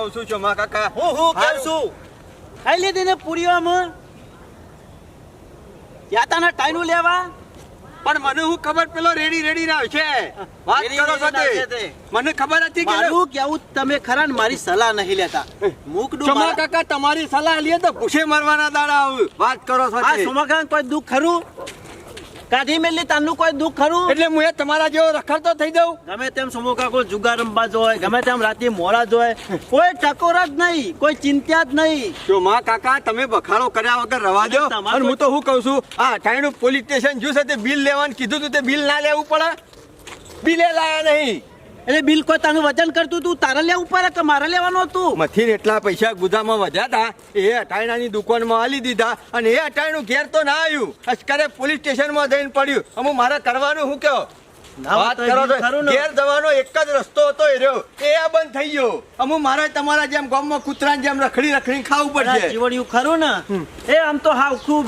કહું છું ચોમા કાકા હું હું કેમ છું? ખાઈ લીધી ને પૂરીઓમાં યાતાના ટાઈનું લેવા? પણ મને હું ખબર પેલો રેડી રેડી ના છે. વાત કરો તે. મને ખબર હતી કે હું કેવું તમે ખરા ને મારી સલાહ નહીં લેતા. મુકડું ચોમા કાકા તમારી સલાહ લે તો ભૂસે મરવાના દાડા આવું. વાત કરો સાથે. આ તે. કોઈ દુઃખ ખરું? કાઢી મેલી તાનું કોઈ દુઃખ ખરું? એટલે હું એ તમારા જેવો રખડતો થઈ જાઉં ગમે તેમ સમોકા કોઈ જુગાર રમવા જોય ગમે તેમ રાતે મોડા જોય કોઈ ટકોર જ નહીં કોઈ ચિંતા જ નહીં. જો માં કાકા તમે બખાડો કર્યા વગર રવા દો. તમારું અને હું તો શું કહું છું આ ઠાણું પોલીસ સ્ટેશન જોશે તે બિલ લેવાનું કીધું તું તે બિલ ના લેવું પડે? બિલે લાયા નહીં. એટલે બિલ કોઈ તાનું વજન કરતું તું? તારે લેવું પડે કે મારે લેવાનું હતું? મથીને એટલા પૈસા ગુદામાં વધ્યા એ અટાણાની દુકાનમાં આલી દીધા અને એ અટાયણું ઘેર તો ના આવ્યું. અશ્કરે પોલીસ સ્ટેશનમાં જઈને પડ્યું. અમુ મારે કરવાનું વાત કરો તો. ખરું ને. ઘેર જવાનો એક જ રસ્તો હતો એ રહ્યો. એ આ બંધ થઈ ગયો. અમુ મારે તમારા જેમ ગામમાં કૂતરાની જેમ રખડી રખડી ખાવું પડે પડશે. જીવડિયું ખરું ને? એ આમ તો હાવ ખૂબ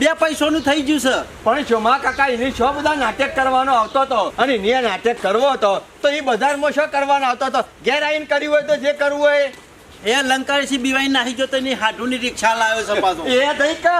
બે પૈસોનું થઈ ગયું છે. પણ ચોમા કાકા એની શો બધા નાટક કરવાનો આવતો હતો અને એને નાટક કરવો હતો તો એ બજારમાં શો કરવાનો આવતો હતો? ઘેર આવીને કર્યું હોય તો જે કરવું હોય. એ લંકારી બીવાઈ નાહી જો તેની હાડુની રિક્ષા લાવ્યો છે પાછો. એ થઈ કે?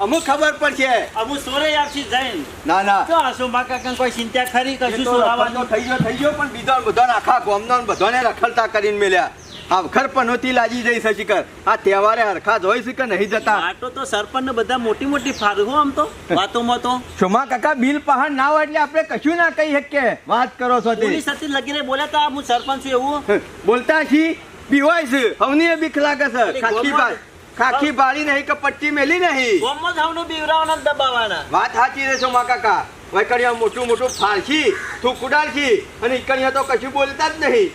અમુક ખબર પડશે. અમુક સોરે આપશી જઈને. ના ના. તો આસો માકા કાકા કોઈ ચિંતા ખરી કશું સોરાવાનો થઈ ગયો થઈ ગયો પણ બીજો બધો આખા ગામનો બધાને રખડતા કરીને મેલ્યા. આ ખર પનોતી લાજી જઈ છે શિખર. આ તહેવારે હરખા જ છે કે નહીં જતા. આટો તો સરપંચ બધા મોટી મોટી ફારું આમ તો વાતોમાં તો. શોમા કાકા બિલ પહાડ ના હોય એટલે આપણે કશું ના કહી શકીએ? વાત કરો છો તે. પોલીસ હતી લગીને બોલે તો હું સરપંચ છું એવું. બોલતા છી બીવાય છે. હવની બીક લાગે છે. ખાખી બાળ ખાખી બાળી નહીં કે પટ્ટી મેલી નહીં. ગોમમાં જ આવનું બીવરાવાના ને વાત સાચી રે શોમા કાકા? વૈકણિયા મોટું મોટું ફાળશી થૂકુડાળશી અને ઈકણિયા તો કશું બોલતા જ નહીં.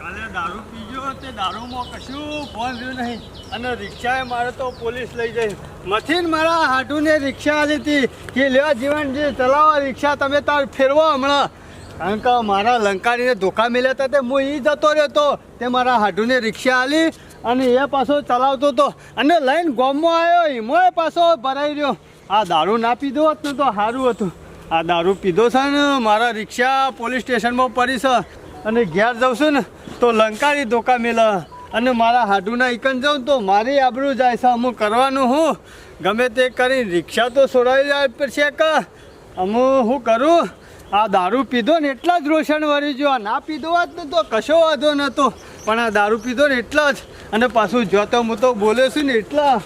કાલે દારૂ પીજો તે દારૂમાં કશું ફોન નહીં. અને રિક્ષાએ મારે તો પોલીસ લઈ જઈ. મથીન મારા હાડુને રિક્ષા લીધી હતી કે લેવા જીવન જે ચલાવો રિક્ષા, તમે તાર ફેરવો હમણાં. કારણ કે મારા લંકારીને ધોકા મળ્યા હતા તે હું એ જતો રહ્યો હતો તે મારા હાડુને રિક્ષા આલી અને એ પાછો ચલાવતો હતો. અને લઈને ગોમમાં આવ્યો એમાં પાછો ભરાઈ રહ્યો. આ દારૂ ના પીધો હોત તો સારું હતું. આ દારૂ પીધો છે ને મારા રિક્ષા પોલીસ સ્ટેશનમાં પડી છે. અને ઘેર જાઉં છું ને, તો લંકારી ધોકા મેલે. અને મારા હાડુના ઇકન જાઉં તો મારી આબરૂ જાય છે. અમુક કરવાનું હું. ગમે તે કરી રિક્ષા તો છોડાવી જાય પડશે કે અમુ હું કરું. આ દારૂ પીધો ને એટલા જ રોશન વળી જો. આ ના પીધો વાત ને, તો કશો વાંધો નહોતો. પણ આ દારૂ પીધો ને એટલા જ. અને પાછું જોતો હું તો બોલે છું ને એટલા.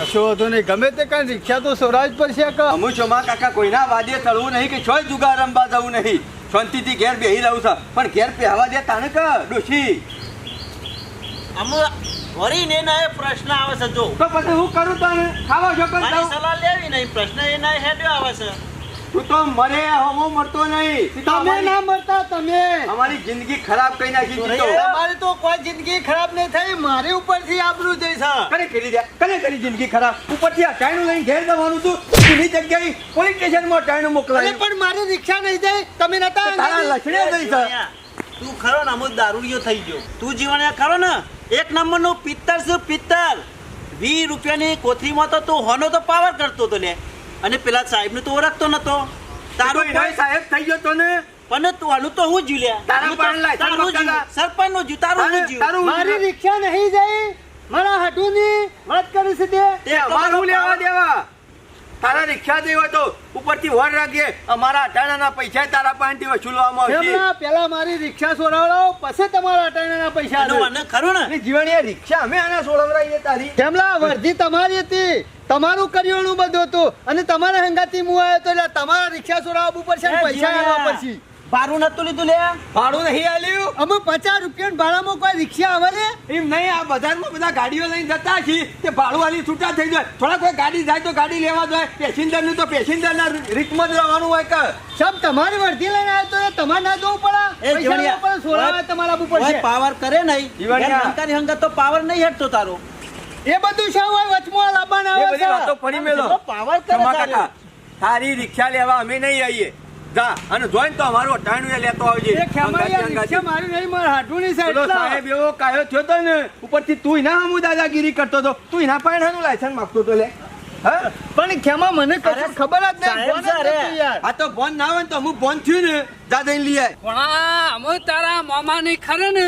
કશો વાંધો નહીં. ગમે તે કાંઈ રિક્ષા તો છોડાવી જ છે કે અમુ ચોમા કાકા કોઈના વાદે તળવું નહીં કે છોય જુગાર રમવા જવું નહીં. શાંતિથી ઘેર બેહી રહું છે. પણ ઘેર પહેવા દે તાને કે ડોશી? અમુ વરીને ના એ પ્રશ્ન આવે છે જો. તો પછી હું કરું તને ખાવા છો પણ મારી સલાહ લેવી નહીં પ્રશ્ન એ ના હેડ્યો આવે છે. તું તો મરે હમો મરતો નહીં. તમે ના મરતા તમે. અમારી જિંદગી ખરાબ કરી નાખી તું તો. કોઈ જિંદગી ખરાબ નહીં થઈ મારી ઉપરથી આબરૂ જઈ છે કને કરી દે કને કરી જિંદગી ખરાબ? ઉપરથી આ ટાણું લઈને ઘેર જવાનું તું. જૂની જગ્યાએ પોલીસ સ્ટેશનમાં ટાણું મોકલાય. પણ મારી રિક્ષા નહીં જાય. તમે નતા તારા લક્ષણે જઈ છે. તું ખરો ને અમુક દારૂડિયો થઈ ગયો. તું જીવન ખરો ને? એક નંબરનું પિત્તર છે પિત્તર વીસ રૂપિયાની કોથળીમાં તો તું હોનો તો પાવર કરતો તો લે. અને પેલા સાહેબને તો ઓળખતો નતો. તારો તારું સાહેબ થઈ ગયો તો ને. પણ તું આનું તો હું જીવ તારા પણ લાયસન્સ તારું જીવ સરપંચનું જીવ તારું હું જીવ. મારી રિક્ષા નહીં જાય. મારા હાટુની વાત કરી છે તે તે લેવા દેવા. તારા રિક્ષા જેવો તો ઉપરથી વર રાખીએ અમારા અટાણાના પૈસા તારા પાસેથી વસૂલવામાં આવશે. પેલા મારી રિક્ષા છોડાવડાવો પછી તમારા અટાણાના પૈસા આલો. ખરું ને? રિક્ષા અમે આના સોળવરાઈએ તારી. કેમલા વર્ધી તમારી હતી તમારું કરિયાણું બધું હતું. અને તમારા હંગાતી મું આવ્યો તો એટલે તમારા રિક્ષા છોડાવવું ઉપર છે પૈસા આવવા પડશે ભારું નતું લીધું લે. ભાડું નહીં આલ્યું? અમે પચાસ રૂપિયા ભાડામાં કોઈ રિક્ષા આવે ને? એમ નહીં આ બજારમાં બધા ગાડીઓ લઈને જતા છીએ. તે ભાડું વાળી છૂટા થઈ જાય. થોડા કોઈ ગાડી જાય તો ગાડી લેવા જાય. પેસેન્જરનું તો પેસેન્જર ના રીતમાં જ રહેવાનું હોય કે. સબ તમારી વર્ધી લઈને આવ્યો તો તમારે ના જવું પડે. એ છોડાવવા તમારે ઓય પાવર કરે નહીં. એમ તો પાવર નહીં હટતો તારો. એ બધું શું હોય? વચમાં લાવવાના આવે બધી ફરી મેલો. પાવર કરે તારી રિક્ષા લેવા અમે નહીં આવીએ. જા અને જોઈન તો અમારું અટાણું લેતો આવજે. મારી નહીં મારા હાટુની છે પેલો સાહેબ એવો કાયો થયો તો ને ઉપરથી તું ના હમુ દાદાગીરી કરતો તો. તું એના પાસેનું લાયસન્સ માંગતો તો લે. પણ ખેમા મને કશું ખબર જ નહીં. સાહેબ આ તો ફોન ના હોય તો અમુક ફોન થયું ને દાદા લઈ આય. પણ આ અમે તારા મામા ની ખરે ને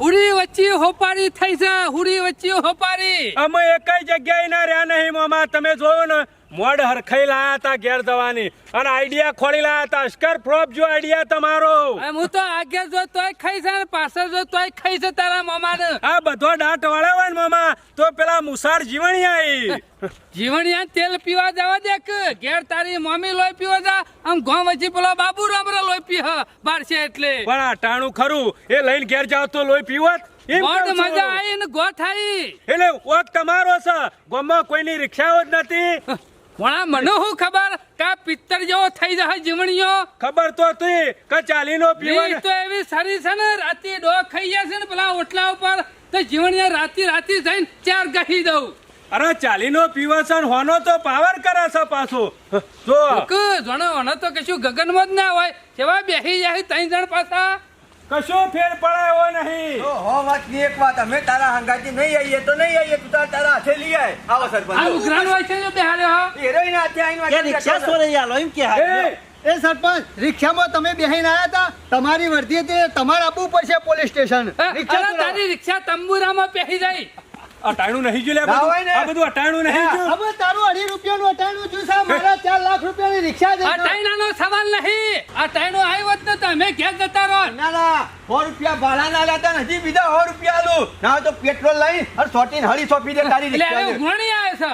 હુડી વચ્ચે હોપારી થઈ છે હુડી વચ્ચે હોપારી. અમે એકય જગ્યાએ ના રહ્યા નહીં મામા. તમે જોયું ને મોડ હરખાઈ લાયા હતા ઘેર જવાની અને આઈડિયા ખોલી લાયા હતા. અસ્કર ફ્રોપ જો આઈડિયા તમારો. હું તો આગળ જો તોય ખાઈ છે પાછળ જો તોય ખાઈ છે તારા મામાને. આ બધો દાંત વાળા હોય ને મામા તો પેલા મુસાર જીવણી આવી જીવણિયા તેલ પીવા જવા દે કે? ઘેર તારી મમ્મી લોહી પીવા જા. આમ ગો વચ્ચે પેલો બાબુ રમરો લોહી પી હ બારશે એટલે. પણ આ ટાણું ખરું એ લઈને ઘેર જાવ તો લોહી પીવત? મોઢ મજા આવી ને ગોઠ આવી એટલે ઓક તમારો છે. ગોમાં કોઈની રિક્ષાઓ જ નથી. વણા મને હું ખબર કા પિત્તર જેવો થઈ જાય જીવણીઓ? ખબર તો હતી કે ચાલીનો પીવા તો એવી સારી છે ને રાતે ડો ખાઈ જશે ને પેલા ઓટલા ઉપર તો જીવણીયા રાતે રાતે જઈને ચાર ગહી દઉં. અરે ચાલીનો પીવા છે હોનો તો પાવર કરે છે પાછો. જો. જોણે વણે તો કશું ગગનમાં જ ના હોય. કેવા બેહી જાય ત્રણ જણ પાછા. કશો ફેર પડાયો નહીં. તો હો વાતની એક વાત અમે તારા હંગાતી નહીં આવીએ તો નહીં આવીએ તું તારા તારા હાથે લઈ આય. આવો આ સરપંચ ઉઘરાણ હોય છે ને બેહાલે હો. હિરોઈન હાથે આઈને વાત કે રિક્ષા સોરે આલો એમ કે હા એ! સરપંચ રિક્ષામાં તમે બેહીને આવ્યા હતા? તમારી વર્ધી હતી તમારે આપવું પડશે પોલીસ સ્ટેશન. રિક્ષા તારી રિક્ષા તંબુરામાં પહેરી જાય. અટાણું નહીં જો લે. આ બધું અટાણું નહીં જો હવે તારું અઢી રૂપિયાનું અટાણું છું સાહેબ. મારા ચાર લાખ રૂપિયાની રિક્ષા દે અટાણાનો સવાલ નહીં. અટાણું આવ્યો જ ન તો અમે ઘેર જતા રહો? ના ના. સો રૂપિયા ભાડા ના લેતા નથી બીજા સો રૂપિયા આલું. ના તો પેટ્રોલ લઈ અને સોટીન હળી સોંપી દે તારી રિક્ષા રિક્ષાને. આવે છે.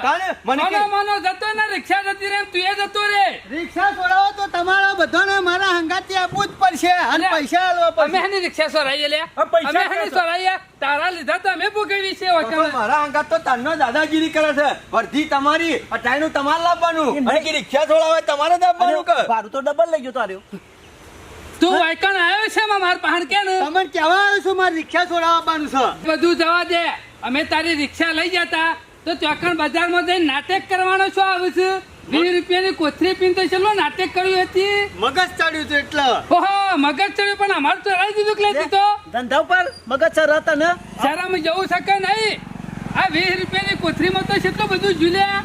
મને કે- મોનો મોનો જતો ને રિક્ષા જતી રે તું એ જતો રે રિક્ષા છોડાવો તો તમારા બધાને મારા હંગાતી આપવું જ પડશે અને પૈસા આલવા અમે એની રિક્ષા સોરાઈએ લે પૈસા અમે એની ક્યાં તારા લીધા તો અમે ભોગવી છે મારા અંગાત તો તારનો દાદાગીરી કરે છે. વર્ધી તમારી અટાઈનું તમારે લાવવાનું. અને કે રિક્ષા છોડાવે તમારે દાબવાનું કે ભાડું તો ડબલ લઈ ગયો તારે તું વાયકણ આવ્યો છે માં માર પહાણ કે ને તમને કહેવા આવ્યો છું? મારે રિક્ષા છોડાવવાનું છે. બધું જવા દે. અમે તારી રિક્ષા લઈ જતા. તો ચોકણ બજારમાં જઈને નાટક કરવાનો શું આવું છે? વીસ રૂપિયાની કોથરી પીન તો ચલો નાટક કર્યું હતી. મગજ ચડ્યું છે એટલે. ઓહો મગજ ચડ્યું પણ અમારું તો રહી દીધું કે તો ધંધા ઉપર મગજ સર હતા ને? શરમ જવું શકે નહીં? આ વીસ રૂપિયાની કોથળીમાં તો કેટલું બધું જુલ્યા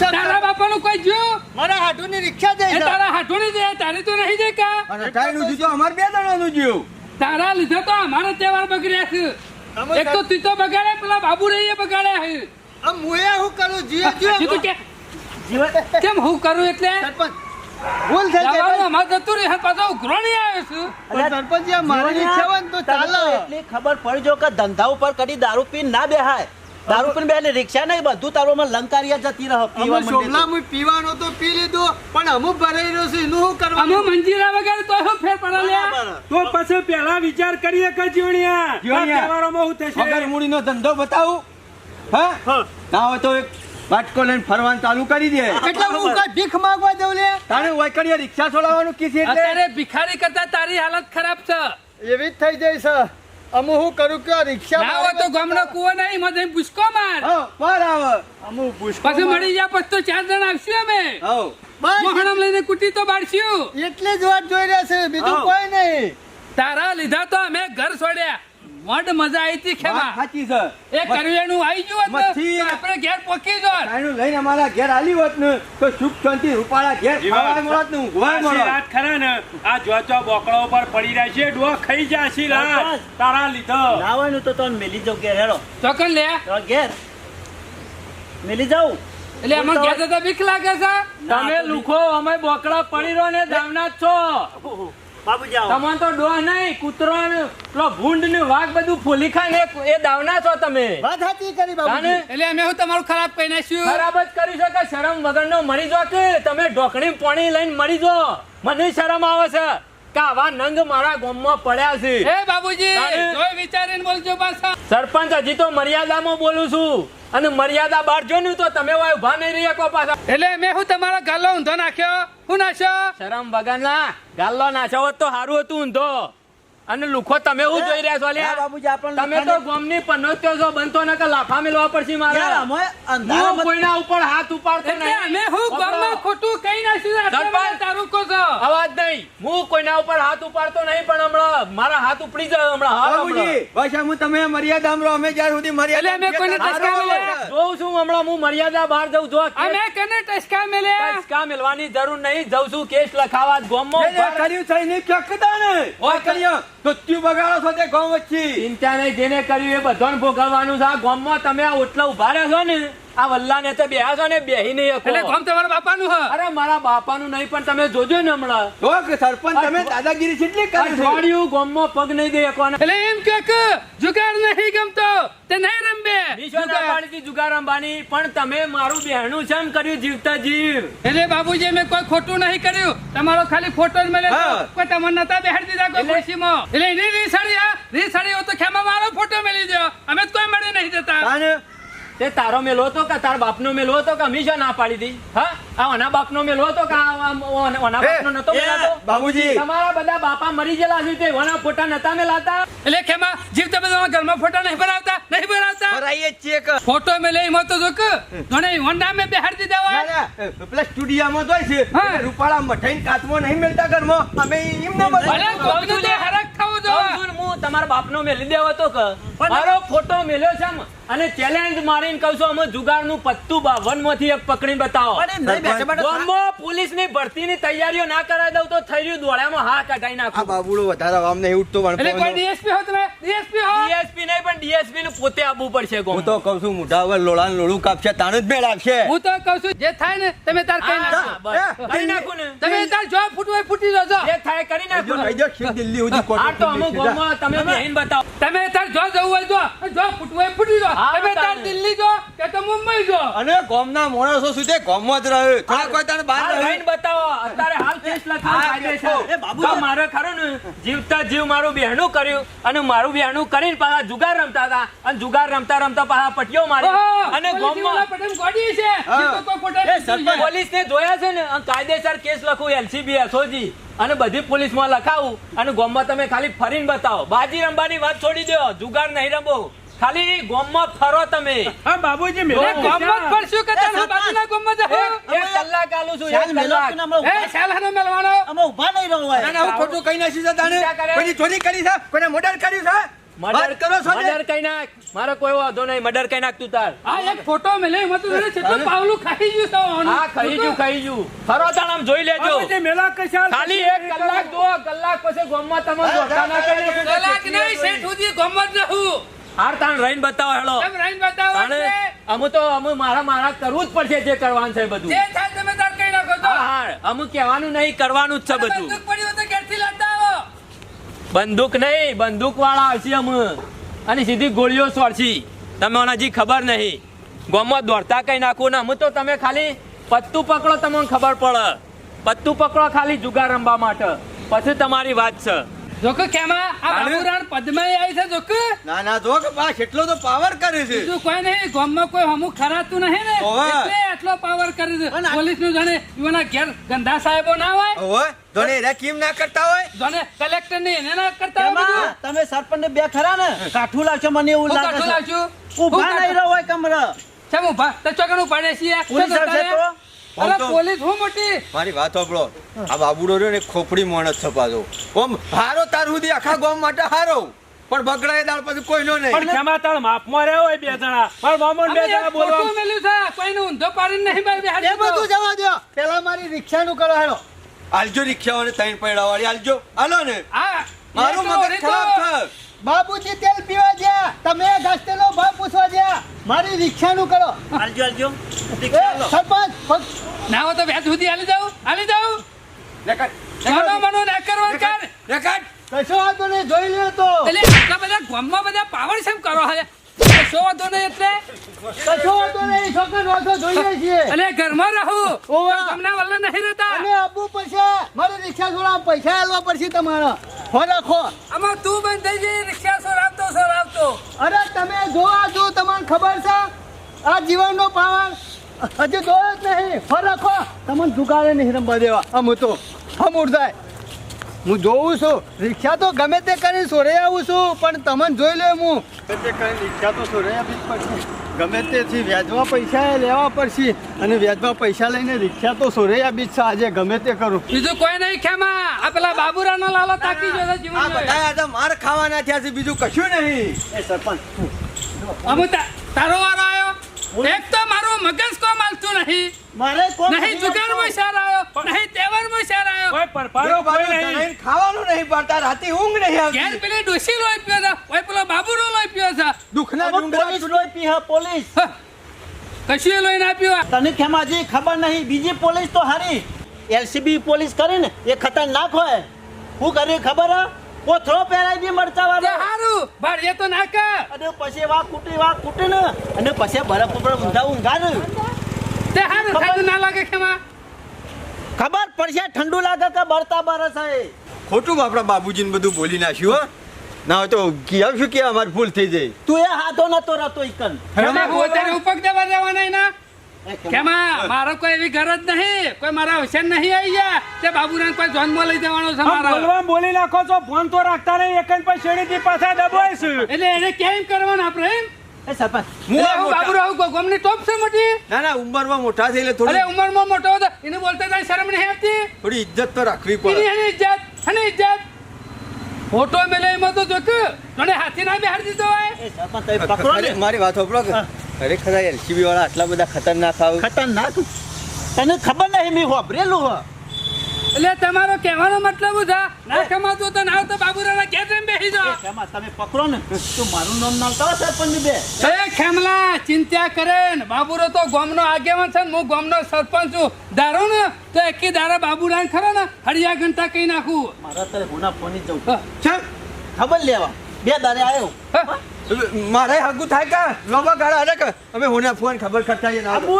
તારા બાપાનું કોઈ જોયું મારા હાટુની રિક્ષા જાય તારા હાથોની દે તારે તો નહીં જાય કા? અટાઈનું જીતો અમારે બે જણાનું જીવ તારા લીધે તો અમારા તહેવાર બગડ્યા છે. એક તો તું તો બગાડે પેલા બાબુ રહીએ બગાડ્યા છે. મુએ હું કરું? કે જીવન કેમ હું કરું એટલે? સરપંચ ભૂલ થઈ ગઈ જવાનું માં જતું રહે પાછો ઉઘરો નહીં આવ્યો છું. સરપંચ આ મારી હોય તો ચાલે. એટલી ખબર પડજો કે ધંધા ઉપર કદી દારૂ પીને ના બેહાય. દારૂ પીને બેહલે રિક્ષા નહીં બધું તારું લંકારિયા જતી રહો પીવા મંડે સોમલા મુ પીવાનો તો પી લીધો પણ અમુક ભરાઈ રહ્યો છે એનું શું અમે અમુ મંજીરા વગર તો શું ફેર પડે લે તો પછી પેલા વિચાર કરીએ કે જીવણિયા? જીવણિયા. તહેવારોમાં હું થશે? વગર મૂડીનો ધંધો બતાવું. હા. ના હોય તો એક વાટકો લઈને ફરવાનું ચાલુ કરી દે. એટલે હું કઈ ભીખ માંગવા દઉં લે? તારે વાયકડીએ રિક્ષા છોડાવવાનું કીધી એટલે? અરે ભિખારી કરતા તારી હાલત ખરાબ છે. એવી જ થઈ જાય છે. અમુ હું કરું કે રિક્ષા ના હોય તો ગામનો કુવો નહીં મને પૂછકો માર. હા વાર આવે. અમુ પૂછકો પછી મળી જા પછી તો ચાર જણ આવશું અમે. બસ. મોહણમ લઈને કુટી તો બાળશું. એટલે જ વાત જોઈ રહ્યા છે બીજું કોઈ નહીં. તારા લીધા તો અમે ઘર મજા આવી હતી ખેમા. સાચી છે. એ કરિયાણું આવી ગયું હોત તો આપણે ઘેર પોકી જો તાયનું લઈને અમારા ઘેર આલી હોત ને તો સુખ શાંતિ રૂપાળા ઘેર ખાવા ખાવાય મળત ને ઊંઘવાય આશી મળત. રાત ખરા ને? આ જોચો બોકડો ઉપર પડી રહ્યા છે ડો ખાઈ જાય લા તારા લીધો. ના તો તને મેલી જો ઘેર હેડો ચોકન લે. તો ઘેર. મેલી જાઉં. એટલે અમે ઘેર જતા બીક લાગે છે? તમે લુખો અમે બોકડા પડી રહ્યો ને દામનાથ છો. બાબુજી આવો તમને તો ડોહ નહીં કૂતરો ને પેલો ભૂંડ ને વાઘ બધું ફૂલી ખાય ને એ દાવના છો તમે. વાત સાચી કરી બાબુજી. એટલે અમે હું તમારું ખરાબ કહી નાખ્યું ખરાબ જ કરી શકો શરમ વગરનો મરી જો કે તમે ઢોકણી પાણી લઈને મરી જો. મને શરમ આવે છે કે આવા નંગ મારા ગામમાં પડ્યા છે. એ બાબુજી. જોઈ વિચારીને બોલજો પાછા. સરપંચ હજી તો મર્યાદામાં બોલું છું. અને મર્યાદા બહાર જો તો તમે વાય ઊભા નહીં રહ્યા કો પાછા. એટલે મેં હું તમારા ગાલો ઊંધો નાખ્યો? હું નાખ્યો? શરમ વગરના ગાલ્લો નાખ્યો હોત તો સારું હતું ઊંધો. અને લુખો તમે હું જોઈ રહ્યા છો અલ્યા? બાબુજી આપણને તમે તો ગોમની પનોત્યો છો બનતો ને કે લાફા મેલવા પડશે મારા. અમે કોઈના ઉપર હાથ ઉપાડતો નહીં. અમે હું ગામમાં ખોટું સરપંચ. તારું કહો છો. અવાજ નહીં. હું કોઈના ઉપર હાથ ઉપાડતો નહીં પણ હમણાં મારા હાથ ઉપડી જાય હમણાં. હાલ બાબુજી બસ હું તમે મર્યાદામાં રહો અમે જ્યાં સુધી મર્યાદા અમે કોઈને ટચકા મળ્યા. જોઉં છું હમણાં હું મર્યાદા બહાર જઉં. જો અમે કને ટસકા મેલ્યા કા મેલવાની જરૂર નહીં. જઉં છું કેસ લખાવા ગોમમાં કર્યું ચોકતા ને બગાડો છો તે ગામ વચ્ચે. ચિંતા નહીં જેને કર્યું એ બધાને ભોગવવાનું છે. આ ગામમાં તમે આ ઓટલા ઊભા રહ્યા છો ને? આ વલ્લાને તો બેહા છો ને બેહી નહીં એટલે કોમ તમારા બાપાનું હ. અરે મારા બાપાનું નહીં પણ તમે જોજો ને હમણાં. તો કે સરપંચ તમે દાદાગીરી કેટલી કરી છે? અઠવાડિયું ગામમાં પગ નહીં દે શકવાના. એટલે એમ કે કે જુગાર નહીં ગમતો તે નહીં રમબે. જુગાર ના પાડી હતી જુગાર રમવાની પણ તમે મારું બહેણું છે એમ કર્યું જીવતા જીવ. એટલે બાબુજી મેં કોઈ ખોટું નહીં કર્યું. તમારો ખાલી ફોટો જ મળ્યો હા. કોઈ તમને નતા બેહાડી દીધા કોઈ એટલે- ખુરશીમાં. એટલે એની રીસાડી રીસાડી હોય તો ખેમા મારો ફોટો મેલી દો અમે તો કોઈ મળી નહીં જતા. તાને તે તારો મેલો હતો કે તાર બાપનો મેલો હતો કે અમીશા ના પાડી દી હા? આ ઓના બાપનો મેલો હતો કે ઓના બાપનો નતો મેલાતો? બાબુજી. તમારા બધા બાપા મરી ગયેલા છે તે ઓના ફોટા નતા મેલાતા? એટલે ખેમા જીવતા બધા ઘરમાં ફોટા નહીં ભરાવતા નહીં ભરાવતા? ભરાઈએ જ છીએ કે. ફોટો મેં લઈ મતો જો કે ઘણે ઓંડા મે બેહાડી દીધા ના, હોય ના, પેલા સ્ટુડિયામાં તો છે. રૂપાળા મઠાઈ કાતમો નહીં મળતા ઘરમાં. અમે એમને ભલે કોકનું તો હરખ થવું જો કહું છું ને હું તમારા બાપનો મેલી દેવો તો કે મારો ફોટો મેલ્યો છે અને ચેલેન્જ મારીને કહું છું અમે જુગારનું પત્તું બાવનમાંથી એક પકડીને બતાવો. પણ એમ નહીં બેઠા બેઠા ગામમાં પોલીસની ભરતીની તૈયારીઓ ના કરાવી દઉં તો થઈ રહ્યું દોડામાં હા કઢાઈ આ બાબુડો વધારે આમ નહીં ઉઠતો એટલે કોઈ ડીએસપી હો તમે ડીએસપી હો ડીએસપી નહીં પણ ડીએસપી નું પોતે આપવું પડશે હું તો કહું છું મોઢા લોળાનું લોળું કાપશે તાણ જ મેળ આપશે. હું તો કહું છું જે થાય ને તમે તાર કઈ નાખો. બસ. કરી ને. તમે તાર જો ફૂટવું ફૂટી જજો. થાય કરી નાખો દિલ્હી સુધી આ તો અમુક તમે બતાવો. તમે તાર જો જવું હોય જો જો ફૂટવું ફૂટી જો તમે તાર દિલ્હી જો કે તો મુંબઈ જો. અને ગામના માણસો સુધી ગામમાં જ રહે થોડા કોઈ તાણે બહાર હાલ બતાવો. અત્યારે હાલ કેસ લખવાનો હા, કાયદેસર. એ બાબુ. તો મારે ખરું ને જીવતા જીવ મારું બહેણું કર્યું અને મારું બહેણું કરીને પાછા જુગાર રમતા હતા. અને જુગાર રમતા રમતા પાછા પટીઓ મારી. અને પોલીસ ગામમાં પટેલ ગોડી છે. પોલીસને જોયા છે ને? કાયદેસર કેસ લખું એલસીબી એસઓજી. અને બધી પોલીસમાં લખાવું. અને ગામમાં તમે ખાલી ફરીને બતાવો. બાજી રમવાની વાત છોડી દો જુગાર નહીં રમો. ખાલી ગોમમાં ફરો તમે. હા બાબુજી મેલો. ગોમમાં ફરશું કે તારા બાજુના ગોમમાં જશો? એક કલાક આલું છું ચાલ એક મેલો કલાક. એ શાલાનો મેલવાનો. અમે ઊભા નહીં રહો ના, ના, હું ખોટું કઈ નાખ્યું છે તાણે? કોઈ ચોરી કરી છે? કોઈને મર્ડર કર્યું છે? મર્ડર કરો છો મર્ડર કઈ નાખ. મારો કોઈ વાંધો નહીં મર્ડર કઈ નાખ તું તાર. આ એક ફોટો મેલે એમાં તો કેટલું પાવલું ખાઈ ગયું તો. હા ખાઈ જુ ખાઈ જુ ફરો તાણ આમ જોઈ લેજો. આ મેલા કશાલ ખાલી એક કલાક દો કલાક પછી ગોમમાં તમે ધોકા ના કરી કલાક નહીં, શેઠ સુધી ગોમમાં રહું. હાર તાણ રહીને બતાવો હેલો. રહીને બતાવો અમુ તો અમુ મારા મારા કરવું જ પડશે જે કરવાનું છે બધું. જે થાય તમે તાર કઈ નાખો તો. હા હા અમુ કહેવાનું નહીં કરવાનું જ છે બધું. બંદૂક પડી હોય તો ઘેરથી લેતા આવો. બંદૂક નહીં બંદૂક વાળા આવશે અમુ. અને સીધી ગોળીઓ છોડશી તમે મને હજી ખબર નહીં. ગામમાં દોડતા કઈ નાખવું ને અમુ તો તમે ખાલી પત્તું પકડો તમને ખબર પડે. પત્તું પકડો ખાલી જુગાર રમવા માટે. પછી તમારી વાત છે. જોકે કેમાં? આ બાબુરાણ પદ્માઈ આવી છે જોકે? ના ના જો બા કેટલો તો પાવર કરે છે. બીજું કોઈ નહીં ગામમાં કોઈ હમું ખરાતું નહીં ને. એટલે આટલો પાવર કરે છે. પોલીસનું જાણે એના ઘેર ગંદા સાહેબો ના હોય? જોને એરા કેમ ના કરતા હોય? કલેક્ટર ને એને ના કરતા હોય તમે સરપંચ ને બે ખરા ને? કાઠું લાવશો મને એવું લાગે કાઠું લાવશું? ઊભા નહીં રહો હોય કમર. કેમ ઊભા? તો ચોકણ ઉપાડે છીએ. પોલીસ આવશે તો? અરે પોલીસ હું મોટી? મારી વાત સાંભળો. આ બાબુડો રહ્યો ને ખોપડી માણસ છપાતો ઓમ હારો તાર સુધી આખા ગામ માટે હારો. પણ બગડાય દાળ પછી કોઈનો નહીં. પણ ખેમા તાળ માપમાં રહ્યો હોય બે જણા? મારા મામા બે જણા બોલવા મેલ્યું છે. કોઈને ઊંધો પાડી નહીં બેહાડી એ બધું જવા દો પેલા મારી રિક્ષાનું કરો હેડો. આલજો રિક્ષાવાળાને ત્રણ પૈડા વાળી આલજો. હાલો ને. મારું મગજ ખરાબ થાય બાબુજી તેલ પીવા ગયા. તમે ગસ્તેલો ભાવ પૂછવા ગયા. મારી રિક્ષાનું કરો. હાલજો હાલજો. રિક્ષા લો. સરપંચ ના હો તો વ્યાજ સુધી હાલી જાઉં. હાલી જાઉં. નાનો મનો ના કરવાનું કર રેકાટ. કશો વાંધો નહીં જોઈ લ્યો તો. એટલે આટલા બધા ગામમાં બધા પાવર સેમ કરો હે કશો વાંધો નહીં એટલે? કશો વાંધો નહીં છોકરા વાંધો જોઈએ છીએ એટલે ઘરમાં રહું. ઓવા. તમને વલ્લે નહીં રહેતા. અને આપવું પડશે. મારી રિક્ષા છોડા પૈસા આલવા પડશે તમારા. હો રાખો. આમાં તું બંધ થઈ જઈ રિક્ષા સોરાવતો સોરાવતો અરે તમે જોવા જો તમને ખબર છે? આ જીવનનો પાવર હજી જોયો જ નહીં. રાખો. તમને જુગારે નહીં રમવા દેવા. આમ તો હમ ઉડતાય હું જોઉં છું. રિક્ષા તો ગમે તે કરીને સોરે આવું છું પણ તમને જોઈ લે હું. ગમે તે કરીને રિક્ષા તો સોરે આપવી જ પડશે. ગમે તેથી વ્યાજમાં પૈસા લેવા પડશે અને વ્યાજમાં પૈસા લઈને રિક્ષા તો સોરૈયા બીચ છે આજે ગમે તે કરું. બીજું કોઈ નહીં ખેમા. આ પેલા બાબુરાનો લાલો તાકી ગયો છે આ જીવન બધા આ માર ખાવાના થયા છે બીજું કશું નહીં. એ સરપંચ અમુ તારો વારો આવ્યો એક તો મારું મગજ કો માલતું નહીં. મારે કો નહીં જુગારમાં શાર આવ્યો નહીં તહેવારમાં શાર આવ્યો કોઈ પરપારો કોઈ નહીં. ખાવાનું નહીં પડતા રાતે ઊંઘ નહીં ઘેર આવતી પેલી ડોસી લોહી પીયો છે કોઈ પેલો બાબુરો લોહી પીયો છે. દુઃખના ડુંગરા પી હા પોલીસ. કશું એ લોહી ના પીવા તને ખેમાજી ખબર નહીં બીજી પોલીસ તો હારી. એલસીબી પોલીસ કરે ને એ ખતરનાક હોય. હું કર્યું ખબર હે? કોથળો પહેરાઈ દી મરચા તે વાળો હારું ભાડે તો ના કર અને પછી વા કુટી વા કૂટે ને અને પછી બરફ ઉપર ઊંધા ઊંઘા ને તે હારું ખાધું ના લાગે ખેમા ખબર પડશે ઠંડુ લાગે કે બરતા બરસ હે. ખોટું આપણા બાબુજીને બધું બોલી નાખ્યું હો. ના હોય તો શું કે અમારે ભૂલ થઈ જાય. તું એ હાથો નતો રહેતો ઇકન ખેમા પોતાને ઉપક દેવા જવાના એના. ખેમા મારો કોઈ એવી ગરજ નહીં. કોઈ મારા હુસેન નહીં આવી ગયા. તે બાબુરાને કોઈ જોનમાં લઈ દેવાનો છે મારા. બોલવા બોલી નાખો છો ફોન તો રાખતા નહીં. એક જ પછી શેરીથી પાછા દબાઈશ એટલે એને કેમ કરવાનું આપણે એમ? એ સરપંચ હું બાબુરાવ ગોમની ટોપ છે મોટી? ના ના ઉંમરમાં મોટા થઈ એટલે અરે થોડી ઉંમરમાં મોટો હતો એને બોલતા શરમ નહીં આવતી. થોડી ઇજ્જત તો રાખવી પડે. એની ઇજ્જત અને ઇજ્જત. ફોટો મેલે એમાં તો જોક. તને હાથી ના બેહાડી દીધો હોય? પકડો ને. મારી વાત સાંભળો કે ખરેખર એલસીબી વાળા આટલા બધા ખતરનાક આવે. ખતરનાક? તને ખબર નહીં મેં વાપરેલું હો. એટલે તમારો કહેવાનો મતલબ શું છે? ના. કમાતું તો ના તો બાબુરાના ઘેર જઈને બેસી જાઓ. ખેમા તમે પકડો ને. તો મારું નામ નાલતા કરો સરપંચ બે? એ ખેમલા ચિંતા કરે ને. બાબુરો તો ગામનો આગેવાન છે ને. હું ગામનો સરપંચ છું. દારો ને તો એકી દારા બાબુરાન ખરો ને હળિયા ઘંટા કહી નાખું. મારા તારે ગુના ફોની જવું હ, ચમ, ખબર લેવા. બે દારે આવ્યો હ. મારે હાગું થાય કા? લોબા ગાળા અરે કે? અમે હોને ફોન ખબર કરતા જ ના આબુ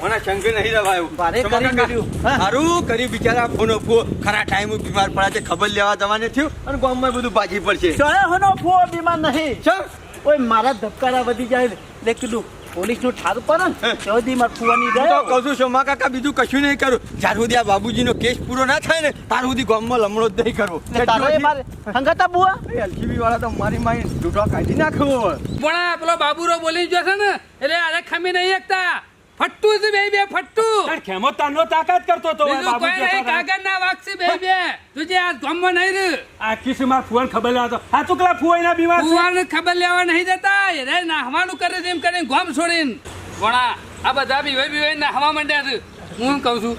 હોના શંકર નહીં રવાયું. ભારે કરી મેલ્યું. હા. સારું કરી બિચારા ફોનો ફો ખરા ટાઈમ બીમાર પડ્યા છે ખબર લેવા જવાને થયું. અને ગામમાં બધું પાછી પડશે. ચોરે હોનો ફો બીમાર નહીં. ચમ ઓય મારા ધબકારા વધી જાય એટલે કીધું પોલીસનું ઠાર પડે ને તો ફુવાની હું તો કહું છું શોમા કાકા બીજું કશું નહીં કરું. જ્યાર સુધી આ બાબુજીનો કેસ પૂરો ના થાય ને તાર સુધી ગામમાં લમણો જ નહીં કરવો એટલે તારો એ મારે હંગાતા બુઆ? એલસીબી વાળા તો મારી માઈ કાઢી નાખવો પણ પેલો બાબુરો બોલી જશે ને એટલે અરે ખમી નહીં એકતા. ફટ્ટુ છે બે બે ફટ્ટુ. તાર ખેમો તાનો તાકાત કરતો તો કાગળ ના વાગશે બે બે. તુજે આ ગામમાં નહીં રે આ કિસ્સી માર ફુવાન ખબર લેવા તો આ ચુકલા ફુવાઈના બીમાર છે. કુવારને ખબર લેવા નહીં જતા. રે નાહવાનું કરે છે એમ કરીને ગોમ છોડીને. ભણા આ બધા બીવાઈ બીવાઈ નાહવા માંડ્યા છે. હું એમ કહું છું.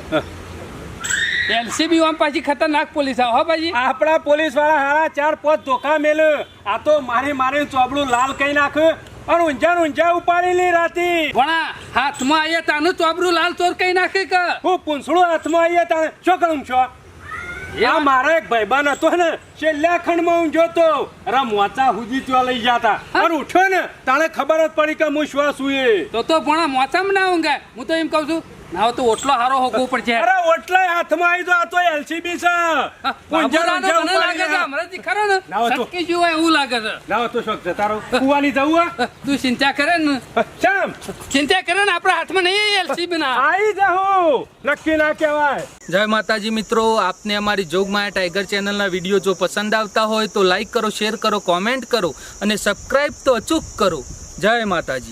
એલસીબી આમ પાછી ખતરનાક પોલીસ આવો હો પાછી આપણા પોલીસવાળા હારા ચાર પાંચ ધોકા મેલ. આ તો મારી મારી ચોબડું લાલ કઈ નાખ. અને ઉંજા ઊંઝા ઉપાડી લી રાતી. ભણા હાથમાં આયા તાનું ચોબરું લાલ ચોર કઈ નાખે કે? હું પૂંછડું હાથમાં આવીએ તાને શું કરું છો? આ મારો એક ભાઈબાન હતો ને છેલ્લા ખંડમાં હું જોતો. અરે મોચા હુજી ત્યાં લઈ જતા. અને ઉઠ્યો ને તાણે ખબર જ પડી કે હું શ્વાસ છું એ. તો તો ભણા મોચામાં ના ઊંઘે. હું તો એમ કહું છું ના તો ઓટલો હારો હોકવો છે. અરે ઓટલાય હાથમાં આવી તો આ તો એલસીબી છે. પુંજરા ને મને લાગે છે હમણાંથી ખરો ને. સટકી જો હોય એવું લાગે છે. લાવો તો શોખ છે તારો. કુવાની જવું હે? તું ચિંતા કરે ને. ચમ! ચિંતા કરે ને આપણા હાથમાં નહીં એલસીબી ના આવી જાઉં. નક્કી ના કહેવાય. જય માતાજી મિત્રો આપને અમારી જોગમાયા ટાઈગર ચેનલના વીડિયો જો પસંદ આવતા હોય તો લાઈક કરો શેર કરો કોમેન્ટ કરો અને સબસ્ક્રાઇબ તો અચૂક કરો. જય માતાજી.